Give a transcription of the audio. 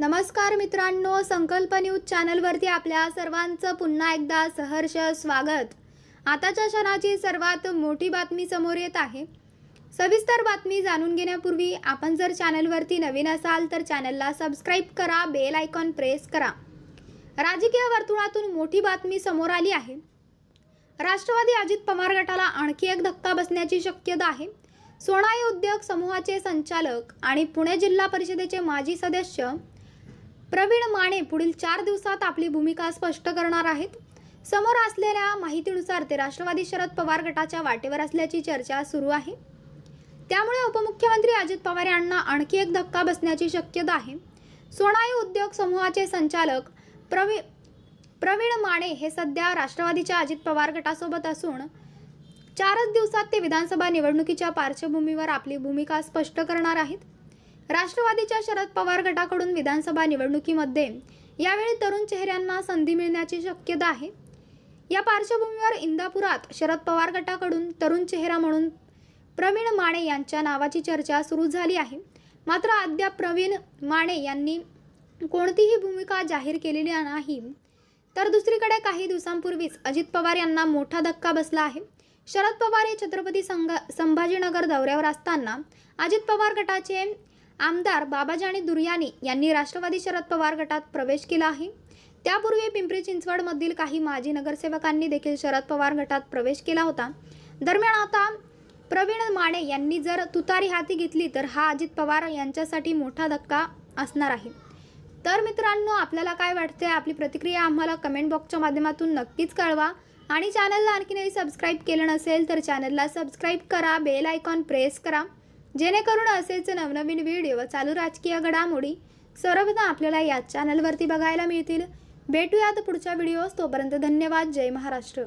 नमस्कार मित्रांनो संकल्प न्यूज चॅनलवरती आपल्या सर्वांचं पुन्हा एकदा सहर्ष स्वागत. आताच्या क्षणाची सर्वात मोठी बातमी समोर येत आहे. सविस्तर बातमी जाणून घेण्यापूर्वी आपण जर चॅनलवरती नवीन असाल तर चॅनलला सबस्क्राईब करा बेल आयकॉन प्रेस करा. राजकीय वर्तुळातून मोठी बातमी समोर आली आहे. राष्ट्रवादी अजित पवार गटाला आणखी एक धक्का बसण्याची शक्यता आहे. सोनाई उद्योग समूहाचे संचालक आणि पुणे जिल्हा परिषदेचे माजी सदस्य प्रवीण माने पुढील चार दिवसात आपली भूमिका स्पष्ट करणार आहेत. समोर असलेल्या माहितीनुसार ते राष्ट्रवादी शरद पवार गटाच्या वाटेवर असल्याची चर्चा सुरू आहे. त्यामुळे उपमुख्यमंत्री अजित पवार यांना आणखी एक धक्का बसण्याची शक्यता आहे. सोनाई उद्योग समूहाचे संचालक प्रवी प्रवीण माने हे सध्या राष्ट्रवादीच्या अजित पवार गटासोबत असून चारच दिवसात ते विधानसभा निवडणुकीच्या पार्श्वभूमीवर आपली भूमिका स्पष्ट करणार आहेत. राष्ट्रवादीच्या शरद पवार गटाकडून विधानसभा निवडणुकीमध्ये. यावेळी तरुण चेहऱ्यांना संधी मिळण्याची शक्यता आहे. या पार्श्वभूमीवर इंदापुरात शरद पवार गटाकडून तरुण चेहरा म्हणून प्रवीण माने यांच्या नावाची चर्चा सुरू झाली आहे. मात्र अद्याप प्रवीण माने यांनी कोणतीही भूमिका जाहीर केलेली नाही. तर दुसरीकडे काही दिवसांपूर्वीच अजित पवार यांना मोठा धक्का बसला आहे. शरद पवार हे छत्रपती संघ संभाजीनगर दौऱ्यावर असताना अजित पवार गटाचे आमदार बाबाजानी दुर्यानी यांनी राष्ट्रवादी शरद पवार गटात प्रवेश केला आहे. त्यापूर्वी पिंपरी चिंचवडमधील काही माजी नगरसेवकांनी देखील शरद पवार गटात प्रवेश केला होता. दरम्यान आता प्रवीण माने यांनी जर तुतारी हाती घेतली तर हा अजित पवार यांच्यासाठी मोठा धक्का असणार आहे. तर मित्रांनो आपल्याला काय वाटते आपली प्रतिक्रिया आम्हाला कमेंट बॉक्सच्या माध्यमातून नक्कीच कळवा. आणि चॅनलला आणखीनही सबस्क्राईब केलं नसेल तर चॅनलला सबस्क्राईब करा बेल आयकॉन प्रेस करा. जेणेकरून असेच नवनवीन व्हिडिओ व चालू राजकीय घडामोडी सर्वदा आपल्याला याच चॅनलवरती बघायला मिळतील. भेटूयात पुढच्या व्हिडिओज तोपर्यंत धन्यवाद. जय महाराष्ट्र.